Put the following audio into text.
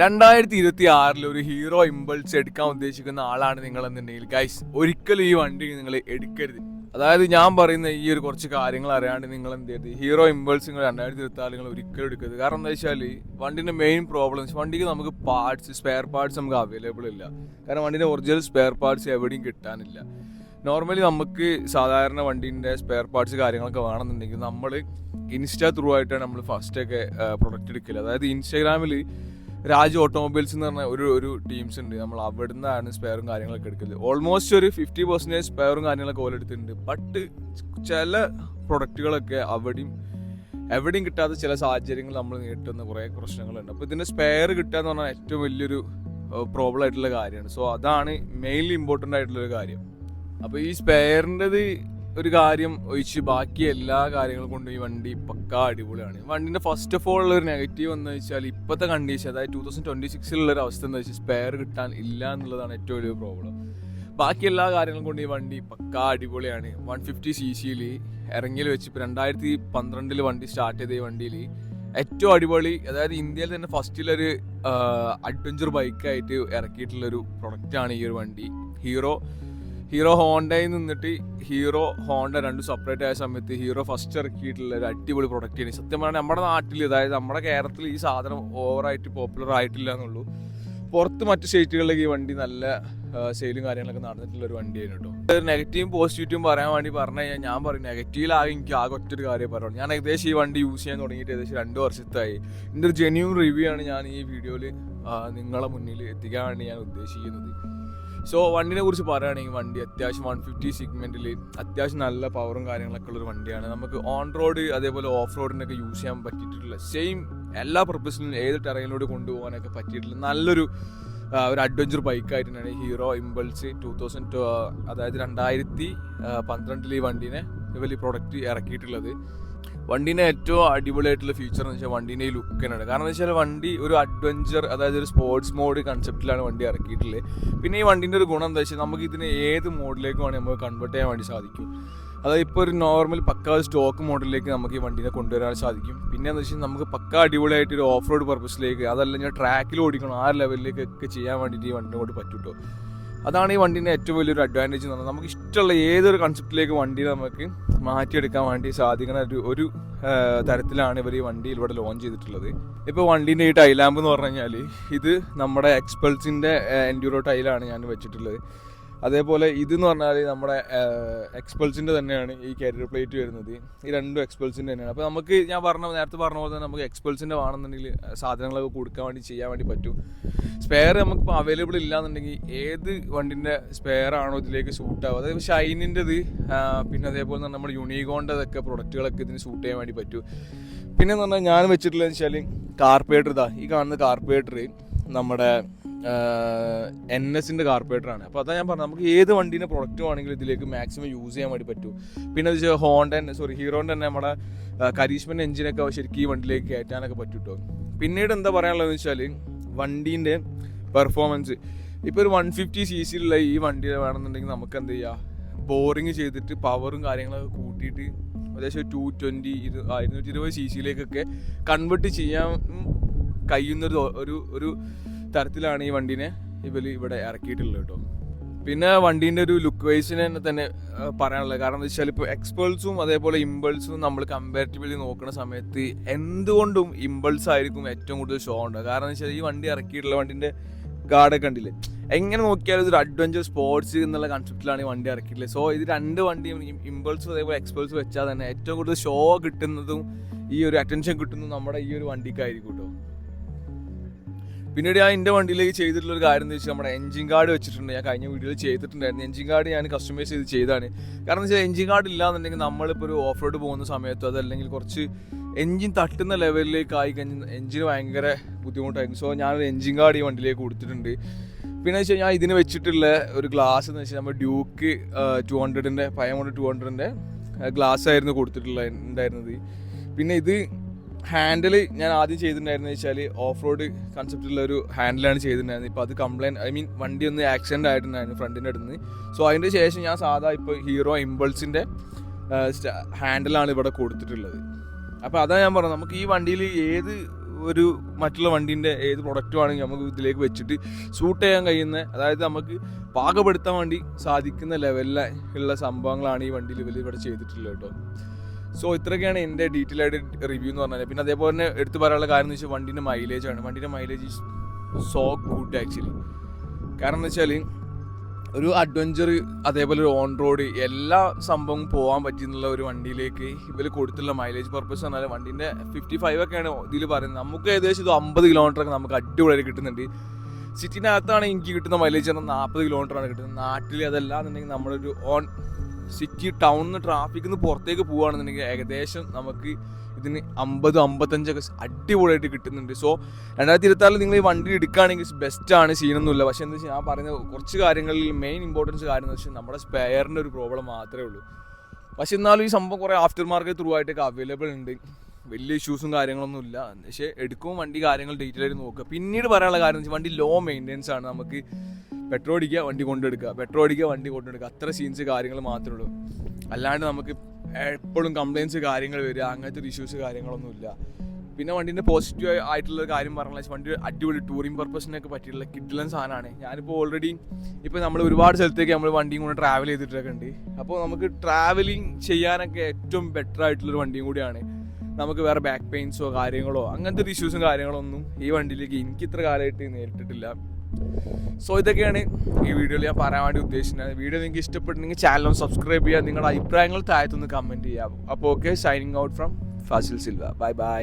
രണ്ടായിരത്തി ഇരുപത്തി ആറിൽ ഒരു ഹീറോ ഇമ്പൾസ് എടുക്കാൻ ഉദ്ദേശിക്കുന്ന ആളാണ് നിങ്ങൾ എന്നുണ്ടെങ്കിൽ ഗൈസ് ഒരിക്കലും ഈ വണ്ടി നിങ്ങൾ എടുക്കരുത്. അതായത് ഞാൻ പറയുന്ന ഈ ഒരു കുറച്ച് കാര്യങ്ങൾ അറിയാണ്ട് നിങ്ങൾ എന്ത് ചെയ്യരുത്. ഹീറോ ഇമ്പൾസ് നിങ്ങൾ രണ്ടായിരത്തി ഇരുപത്തി ആറ് നിങ്ങൾ ഒരിക്കലും എടുക്കരുത്. കാരണം എന്താ വെച്ചാൽ വണ്ടിന്റെ മെയിൻ പ്രോബ്ലംസ് വണ്ടിക്ക് നമുക്ക് പാർട്സ് സ്പെയർ പാർട്സ് നമുക്ക് അവൈലബിൾ ഇല്ല. കാരണം വണ്ടിന്റെ ഒറിജിനൽ സ്പെയർ പാർട്സ് എവിടെയും കിട്ടാനില്ല. നോർമലി നമുക്ക് സാധാരണ വണ്ടീന്റെ സ്പെയർ പാർട്സ് കാര്യങ്ങളൊക്കെ വേണമെന്നുണ്ടെങ്കിൽ നമ്മൾ ഇൻസ്റ്റാ ത്രൂ ആയിട്ടാണ് നമ്മൾ ഫസ്റ്റൊക്കെ പ്രൊഡക്റ്റ് എടുക്കൽ. അതായത് ഇൻസ്റ്റാഗ്രാമിൽ രാജ് ഓട്ടോമൊബൈൽസ് എന്ന് പറഞ്ഞ ഒരു ഒരു ടീംസ് ഉണ്ട്. നമ്മൾ അവിടെ നിന്നാണ് സ്പെയറും കാര്യങ്ങളൊക്കെ എടുക്കൽ. ഓൾമോസ്റ്റ് ഒരു ഫിഫ്റ്റി പെർസെന്റേജ് സ്പെയറും കാര്യങ്ങളൊക്കെ ഓല എടുത്തിട്ടുണ്ട്. ബട്ട് ചില പ്രൊഡക്റ്റുകളൊക്കെ അവിടെയും എവിടെയും കിട്ടാത്ത ചില സാഹചര്യങ്ങൾ നമ്മൾ നേരിട്ടുന്ന കുറേ പ്രശ്നങ്ങളുണ്ട്. അപ്പോൾ ഇതിന്റെ സ്പെയർ കിട്ടുക എന്ന് പറഞ്ഞാൽ ഏറ്റവും വലിയൊരു പ്രോബ്ലം ആയിട്ടുള്ള കാര്യമാണ്. സോ അതാണ് മെയിൻലി ഇമ്പോർട്ടന്റ് ആയിട്ടുള്ള ഒരു കാര്യം. അപ്പോൾ ഈ സ്പെയറിന്റെത് ഒരു കാര്യം ഒഴിച്ച് ബാക്കി എല്ലാ കാര്യങ്ങളും കൊണ്ടും ഈ വണ്ടി പക്കാ അടിപൊളിയാണ്. വണ്ടിന്റെ ഫസ്റ്റ് ഓഫ് ഓൾ ഉള്ള ഒരു നെഗറ്റീവ് എന്ന് വെച്ചാൽ ഇപ്പോഴത്തെ കണ്ടീഷൻ അതായത് ടൂ തൗസൻഡ് ട്വന്റി സിക്സിലുള്ള ഒരു അവസ്ഥ എന്ന് വെച്ചാൽ സ്പെയർ കിട്ടാൻ ഇല്ല എന്നുള്ളതാണ് ഏറ്റവും വലിയ പ്രോബ്ലം ബാക്കി എല്ലാ കാര്യങ്ങളും കൊണ്ട് ഈ വണ്ടി പക്കാ അടിപൊളിയാണ്. വൺ ഫിഫ്റ്റി സി സിയിൽ ഇറങ്ങിയിൽ വെച്ച് ഇപ്പോൾ രണ്ടായിരത്തി പന്ത്രണ്ടിൽ വണ്ടി സ്റ്റാർട്ട് ചെയ്ത ഈ വണ്ടിയിൽ ഏറ്റവും അടിപൊളി അതായത് ഇന്ത്യയിൽ തന്നെ ഫസ്റ്റിലൊരു അഡ്വഞ്ചർ ബൈക്കായിട്ട് ഇറക്കിയിട്ടുള്ളൊരു പ്രൊഡക്റ്റാണ് ഈ ഒരു വണ്ടി. ഹീറോ ഹീറോ ഹോണ്ടയിൽ നിന്നിട്ട് ഹീറോ ഹോണ്ട രണ്ടും സെപ്പറേറ്റ് ആയ സമയത്ത് ഹീറോ ഫസ്റ്റ് ഇറക്കിയിട്ടുള്ള ഒരു അടിപൊളി പ്രൊഡക്റ്റ് ആണ്. സത്യം പറഞ്ഞാൽ നമ്മുടെ നാട്ടിൽ അതായത് നമ്മുടെ കേരളത്തിൽ ഈ സാധനം ഓവറായിട്ട് പോപ്പുലർ ആയിട്ടില്ല എന്നുള്ളൂ. പുറത്ത് മറ്റ് സ്റ്റേറ്റുകളിലേക്ക് ഈ വണ്ടി നല്ല സെയിലും കാര്യങ്ങളൊക്കെ നടന്നിട്ടുള്ള ഒരു വണ്ടിയായിരുന്നു കേട്ടോ. നെഗറ്റീവും പോസിറ്റീവും പറയാൻ വേണ്ടി പറഞ്ഞു കഴിഞ്ഞാൽ ഞാൻ പറയും നെഗറ്റീവിലാകെ എനിക്ക് ആകെ ഒറ്റൊരു കാര്യം പറയുള്ളൂ ഞാൻ ഏകദേശം ഈ വണ്ടി യൂസ് ചെയ്യാൻ തുടങ്ങിയിട്ട് ഏകദേശം രണ്ട് വർഷത്തായി. എന്റെ ഒരു ജെന്യൂൺ റിവ്യൂ ആണ് ഞാൻ ഈ വീഡിയോയിൽ നിങ്ങളെ മുന്നിൽ എത്തിക്കാൻ വേണ്ടി ഞാൻ ഉദ്ദേശിക്കുന്നത്. സോ വണ്ടിനെ കുറിച്ച് പറയുകയാണെങ്കിൽ വണ്ടി അത്യാവശ്യം വൺ ഫിഫ്റ്റി സിഗ്മെന്റിൽ അത്യാവശ്യം നല്ല പവറും കാര്യങ്ങളൊക്കെ ഉള്ളൊരു വണ്ടിയാണ്. നമുക്ക് ഓൺ റോഡ് അതേപോലെ ഓഫ് റോഡിനൊക്കെ യൂസ് ചെയ്യാൻ പറ്റിയിട്ടുള്ള സെയിം എല്ലാ പർപ്പസിലും ഏത് ടെറയിലൂടെ കൊണ്ടുപോകാനൊക്കെ പറ്റിയിട്ടുള്ള നല്ലൊരു ഒരു അഡ്വഞ്ചർ ബൈക്കായിട്ടാണ് ഹീറോ ഇമ്പൾസ് ടൂ തൗസൻഡ് അതായത് രണ്ടായിരത്തി പന്ത്രണ്ടിൽ ഈ വണ്ടീനെ വലിയ പ്രൊഡക്റ്റ് ഇറക്കിയിട്ടുള്ളത്. വണ്ടീന്റെ ഏറ്റവും അടിപൊളിയായിട്ടുള്ള ഫീച്ചർ എന്ന് വെച്ചാൽ വണ്ടീന്റെ ഈ ലുക്ക് തന്നെയാണ്. കാരണം എന്ന് വെച്ചാൽ വണ്ടി ഒരു അഡ്വഞ്ചർ അതായത് ഒരു സ്പോർട്സ് മോഡ് കൺസെപ്റ്റിലാണ് വണ്ടി ഇറക്കിയിട്ടുള്ളത്. പിന്നെ ഈ വണ്ടീന്റെ ഒരു ഗുണം എന്താ വെച്ചാൽ നമുക്ക് ഇതിനെ ഏത് മോഡിലേക്ക് വേണമെങ്കിൽ നമുക്ക് കൺവേർട്ട് ചെയ്യാൻ വേണ്ടി സാധിക്കും. അതായത് ഇപ്പോൾ ഒരു നോർമൽ പക്ക സ്റ്റോക്ക് മോഡലിലേക്ക് നമുക്ക് ഈ വണ്ടീനെ കൊണ്ടുവരാൻ സാധിക്കും. പിന്നെ എന്ന് വെച്ചാൽ നമുക്ക് പക്ക അടിപൊളിയായിട്ട് ഒരു ഓഫ് റോഡ് പർപ്പസിലേക്ക് അതല്ല ഞാൻ ട്രാക്കിൽ ഓടിക്കണം ആ ലെവലിലേക്കൊക്കെ ചെയ്യാൻ വേണ്ടിയിട്ട് ഈ വണ്ടിനെ കൊണ്ട് പറ്റൂട്ടോ അതാണ് ഈ വണ്ടീന്റെ ഏറ്റവും വലിയൊരു അഡ്വാന്റേജ് എന്ന് പറഞ്ഞാൽ നമുക്ക് ഇഷ്ടമുള്ള ഏതൊരു കൺസെപ്റ്റിലേക്ക് വണ്ടി നമുക്ക് മാറ്റിയെടുക്കാൻ വേണ്ടി സാധിക്കുന്ന ഒരു ഒരു തരത്തിലാണ് ഇവർ ഈ വണ്ടി ഇവിടെ ലോഞ്ച് ചെയ്തിട്ടുള്ളത്. ഇപ്പോൾ വണ്ടീന്റെ ഈ ടൈലാമ്പ് എന്ന് പറഞ്ഞു കഴിഞ്ഞാൽ ഇത് നമ്മുടെ എക്സ്പൾസിന്റെ എൻഡ്യൂറോ ടൈലാണ് ഞാൻ വെച്ചിട്ടുള്ളത്. അതേപോലെ ഇതെന്ന് പറഞ്ഞാൽ നമ്മുടെ എക്സ്പൾസിന്റെ തന്നെയാണ് ഈ കാരിയർ പ്ലേറ്റ് വരുന്നത്. ഈ രണ്ടും എക്സ്പൾസിന്റെ തന്നെയാണ്. അപ്പോൾ നമുക്ക് ഞാൻ പറഞ്ഞ നേരത്തെ പറഞ്ഞ പോലെ തന്നെ നമുക്ക് എക്സ്പൾസിന്റെ വേണമെന്നുണ്ടെങ്കിൽ സാധനങ്ങളൊക്കെ കൊടുക്കാൻ വേണ്ടി ചെയ്യാൻ വേണ്ടി പറ്റും. സ്പെയർ നമുക്കിപ്പോൾ അവൈലബിൾ ഇല്ലാന്നുണ്ടെങ്കിൽ ഏത് വണ്ടിന്റെ സ്പെയർ ആണോ ഇതിലേക്ക് സൂട്ട് ആവുക. അതായത് ഷൈനിന്റെത് പിന്നെ അതേപോലെ തന്നെ നമ്മുടെ യുണീകോണ്ടതൊക്കെ പ്രൊഡക്റ്റുകളൊക്കെ ഇതിന് സൂട്ട് ചെയ്യാൻ വേണ്ടി പറ്റും. പിന്നെ എന്ന് പറഞ്ഞാൽ ഞാൻ വെച്ചിട്ടുള്ളതെന്ന് വെച്ചാൽ കാർപ്പേറ്റർ ഇതാ. ഈ കാണുന്ന കാർപ്പേറ്റർ നമ്മുടെ എൻ എസിന്റെ കാർപ്പറേറ്ററാണ് അപ്പോൾ അതാ ഞാൻ പറഞ്ഞത്. നമുക്ക് ഏത് വണ്ടീന്റെ പ്രൊഡക്റ്റ് വേണമെങ്കിലും ഇതിലേക്ക് മാക്സിമം യൂസ് ചെയ്യാൻ വേണ്ടി പറ്റും. പിന്നെ അത് ഹോണ്ട സോറി ഹീറോന്റെ തന്നെ നമ്മുടെ കരീഷ്മന്റെ എഞ്ചിനൊക്കെ ശരിക്കും ഈ വണ്ടിയിലേക്ക് കയറ്റാനൊക്കെ പറ്റും കേട്ടോ പിന്നീട് എന്താ പറയാനുള്ളതെന്ന് വെച്ചാൽ വണ്ടീന്റെ പെർഫോമൻസ് ഇപ്പോൾ ഒരു വൺ ഫിഫ്റ്റി സി സിയിലുള്ള ഈ വണ്ടി വേണമെന്നുണ്ടെങ്കിൽ നമുക്ക് എന്ത് ചെയ്യാം? ബോറിങ് ചെയ്തിട്ട് പവറും കാര്യങ്ങളൊക്കെ കൂട്ടിയിട്ട് ഏകദേശം ടു ട്വന്റി ഇരു ഇരുന്നൂറ്റി ഇരുപത് സി സിയിലേക്കൊക്കെ കൺവേർട്ട് ചെയ്യാൻ കഴിയുന്നൊരു ഒരു ഒരു തരത്തിലാണ് ഈ വണ്ടീനെ ഇവർ ഇവിടെ ഇറക്കിയിട്ടുള്ളത് കേട്ടോ. പിന്നെ വണ്ടീന്റെ ഒരു ലുക്ക് വൈസിനെ തന്നെ പറയാനുള്ളത്. കാരണം എന്താ വെച്ചാൽ ഇപ്പോൾ എക്സ്പേൾസും അതേപോലെ ഇമ്പൾസും നമ്മൾ കമ്പാരിറ്റീവ്ലി നോക്കുന്ന സമയത്ത് എന്തുകൊണ്ടും ഇമ്പൾസ് ആയിരിക്കും ഏറ്റവും കൂടുതൽ ഷോ ഉണ്ടാവുക. കാരണം എന്ന് വെച്ചാൽ ഈ വണ്ടി ഇറക്കിയിട്ടുള്ള വണ്ടിന്റെ ഗാർഡൊക്കെ കണ്ടില്ലേ എങ്ങനെ നോക്കിയാലും ഇതൊരു അഡ്വഞ്ചർ സ്പോർട്സ് എന്നുള്ള കൺസെപ്റ്റിലാണ് ഈ വണ്ടി ഇറക്കിയിട്ടുള്ളത്. സോ ഇത് രണ്ട് വണ്ടിയും ഇമ്പൾസും അതേപോലെ എക്സ്പേൾസ് വെച്ചാൽ തന്നെ ഏറ്റവും കൂടുതൽ ഷോ കിട്ടുന്നതും ഈ ഒരു അറ്റൻഷൻ കിട്ടുന്നതും നമ്മുടെ ഈ ഒരു വണ്ടിക്കായിരിക്കും കേട്ടോ. പിന്നീട് ഞാൻ എന്റെ വണ്ടിയിലേക്ക് ചെയ്തിട്ടുള്ള ഒരു കാര്യം എന്ന് വെച്ചാൽ നമ്മുടെ എഞ്ചിൻ കാർഡ് വെച്ചിട്ടുണ്ട്. ഞാൻ കഴിഞ്ഞ വീഡിയോയിൽ ചെയ്തിട്ടുണ്ടായിരുന്നു. എഞ്ചിൻ കാർഡ് ഞാൻ കസ്റ്റമൈസ് ചെയ്ത് ചെയ്താണ്. കാരണം വെച്ചാൽ എഞ്ചിൻ കാർഡ് ഇല്ലാന്നുണ്ടെങ്കിൽ നമ്മളിപ്പോൾ ഒരു ഓഫ് റോഡ് പോകുന്ന സമയത്ത് അതല്ലെങ്കിൽ കുറച്ച് എഞ്ചിൻ തട്ടുന്ന ലെവലിലേക്ക് ആയി കഴിഞ്ഞാൽ എഞ്ചിന് ഭയങ്കര ബുദ്ധിമുട്ടായിരുന്നു സോ ഞാനൊരു എഞ്ചിൻ കാർഡ് ഈ വണ്ടിയിലേക്ക് കൊടുത്തിട്ടുണ്ട്. പിന്നെ വെച്ചാൽ ഞാൻ ഇതിന് വെച്ചിട്ടുള്ള ഒരു ഗ്ലാസ് എന്ന് വെച്ചാൽ നമ്മൾ ഡ്യൂക്ക് ടു ഹൺഡ്രഡിന്റെ ഫൈവ് ഹൺഡ്രഡ് ടു ഹൺഡ്രഡിന്റെ ഗ്ലാസ് ആയിരുന്നു കൊടുത്തിട്ടുള്ള ഉണ്ടായിരുന്നത്. പിന്നെ ഇത് ഹാൻഡിൽ ഞാൻ ആദ്യം ചെയ്തിട്ടുണ്ടായിരുന്നു വെച്ചാൽ ഓഫ് റോഡ് കൺസെപ്റ്റുള്ള ഒരു ഹാൻഡിലാണ് ചെയ്തിട്ടുണ്ടായിരുന്നത്. ഇപ്പോൾ അത് കംപ്ലൈന്റ് ഐ മീൻ വണ്ടി ഒന്ന് ആക്സിഡന്റ് ആയിട്ടുണ്ടായിരുന്നു ഫ്രണ്ടിന്റെ അടുത്ത്. നിന്ന് സോ അതിന്റെ ശേഷം ഞാൻ സാധാ ഇപ്പോൾ ഹീറോ ഇമ്പൾസിന്റെ ഹാൻഡിലാണ് ഇവിടെ കൊടുത്തിട്ടുള്ളത്. അപ്പോൾ അതാണ് ഞാൻ പറഞ്ഞത്. നമുക്ക് ഈ വണ്ടിയിൽ ഏത് ഒരു മറ്റുള്ള വണ്ടീന്റെ ഏത് പ്രൊഡക്റ്റും ആണെങ്കിൽ നമുക്ക് ഇതിലേക്ക് വെച്ചിട്ട് സൂട്ട് ചെയ്യാൻ കഴിയുന്ന അതായത് നമുക്ക് പാകപ്പെടുത്താൻ വേണ്ടി സാധിക്കുന്ന ലെവലിലുള്ള സംഭവങ്ങളാണ് ഈ വണ്ടിയിൽ ഇവർ ഇവിടെ ചെയ്തിട്ടുള്ളത് കേട്ടോ. സോ ഇത്രയൊക്കെയാണ് എന്റെ ഡീറ്റെയിൽ ആയിട്ട് റിവ്യൂ എന്ന് പറഞ്ഞാൽ പിന്നെ അതേപോലെ തന്നെ എടുത്തു പറയാനുള്ള കാര്യം എന്ന് വെച്ചാൽ വണ്ടീന്റെ മൈലേജ് ആണ്. വണ്ടീന്റെ mileage is so good actually കാരണം എന്ന് വെച്ചാൽ ഒരു അഡ്വഞ്ചർ അതേപോലെ ഒരു ഓൺ റോഡ് എല്ലാ സംഭവം പോകാൻ പറ്റുന്നുള്ള ഒരു വണ്ടിയിലേക്ക് ഇവർ കൊടുത്തുള്ള മൈലേജ് പർപ്പസ് പറഞ്ഞാൽ വണ്ടീന്റെ ഫിഫ്റ്റി ഫൈവ് ഒക്കെയാണ് ഇതിൽ പറയുന്നത്. നമുക്ക് ഏകദേശം ഇത് അമ്പത് കിലോമീറ്റർ ഒക്കെ നമുക്ക് അടിപൊളിയായിട്ട് കിട്ടുന്നുണ്ട്. സിറ്റിനകത്താണ് എനിക്ക് കിട്ടുന്ന മൈലേജ് പറഞ്ഞാൽ നാൽപ്പത് കിലോമീറ്റർ ആണ് കിട്ടുന്നത്. നാട്ടിൽ അതല്ല എന്നുണ്ടെങ്കിൽ നമ്മളൊരു ഓൺ സിറ്റി ടൗണിൽ നിന്ന് ട്രാഫിക്കിൽ നിന്ന് പുറത്തേക്ക് പോവുകയാണെന്നുണ്ടെങ്കിൽ ഏകദേശം നമുക്ക് ഇതിന് അമ്പത് അമ്പത്തഞ്ചൊക്കെ അടിപൊളിയായിട്ട് കിട്ടുന്നുണ്ട്. സോ രണ്ടായിരത്തി ഇരുപത്താറിൽ നിങ്ങൾ ഈ വണ്ടി എടുക്കുകയാണെങ്കിൽ ബെസ്റ്റാണ് സീനൊന്നുമില്ല പക്ഷേ എന്താ വെച്ചാൽ ഞാൻ പറഞ്ഞ കുറച്ച് കാര്യങ്ങളിൽ മെയിൻ ഇമ്പോർട്ടൻസ് കാര്യം എന്ന് വെച്ചാൽ നമ്മുടെ സ്പെയറിന്റെ ഒരു പ്രോബ്ലം മാത്രമേ ഉള്ളൂ. പക്ഷെ എന്നാലും ഈ സംഭവം കുറേ ആഫ്റ്റർ മാർക്കറ്റ് ത്രൂ ആയിട്ടൊക്കെ അവൈലബിൾ ഉണ്ട്. വലിയ ഇഷ്യൂസും കാര്യങ്ങളൊന്നും ഇല്ല. പക്ഷേ എടുക്കും വണ്ടി കാര്യങ്ങൾ ഡീറ്റെയിൽ ആയിട്ട് നോക്കുക. പിന്നീട് പറയാനുള്ള കാര്യം എന്ന് വെച്ചാൽ വണ്ടി ലോ മെയിന്റെനൻസ് ആണ്. നമുക്ക് പെട്രോൾ അടിക്കുക വണ്ടി കൊണ്ടെടുക്കുക പെട്രോൾ അടിക്കുക വണ്ടി കൊണ്ടെടുക്കുക. അത്ര സീൻസ് കാര്യങ്ങൾ മാത്രമേ ഉള്ളൂ. അല്ലാണ്ട് നമുക്ക് എപ്പോഴും കംപ്ലയിൻസ് കാര്യങ്ങൾ വരിക അങ്ങനത്തെ ഒരു ഇഷ്യൂസ് കാര്യങ്ങളൊന്നും ഇല്ല. പിന്നെ വണ്ടീന്റെ പോസിറ്റീവ് ആയിട്ടുള്ള കാര്യം പറഞ്ഞാൽ വണ്ടി അടിപൊളി ടൂറിംഗ് പർപ്പസിനൊക്കെ പറ്റിയിട്ടുള്ള കിഡിലൻ സാധനമാണ്. ഞാനിപ്പോൾ ഓൾറെഡി ഇപ്പോൾ നമ്മൾ ഒരുപാട് സ്ഥലത്തേക്ക് നമ്മൾ വണ്ടിയും കൂടെ ട്രാവൽ ചെയ്തിട്ടൊക്കെ ഉണ്ട്. അപ്പോൾ നമുക്ക് ട്രാവലിംഗ് ചെയ്യാനൊക്കെ ഏറ്റവും ബെറ്റർ ആയിട്ടുള്ളൊരു വണ്ടിയും കൂടിയാണ്. നമുക്ക് വേറെ ബാക്ക് പെയിൻസോ കാര്യങ്ങളോ അങ്ങനത്തെ ഇഷ്യൂസും കാര്യങ്ങളൊന്നും ഈ വണ്ടിയിലേക്ക് എനിക്ക് ഇത്ര കാലമായിട്ട് നേരിട്ടിട്ടില്ല. സോ ഇതൊക്കെയാണ് ഈ വീഡിയോയിൽ ഞാൻ പറയാൻ വേണ്ടി ഉദ്ദേശിക്കുന്നത്. വീഡിയോ നിങ്ങൾക്ക് ഇഷ്ടപ്പെട്ടെങ്കിൽ ചാനൽ സബ്സ്ക്രൈബ് ചെയ്യുക. നിങ്ങളുടെ അഭിപ്രായങ്ങൾ താഴത്തുനിന്ന് കമന്റ് ചെയ്യാം അപ്പോൾ okay shining out from Fasil Silva bye bye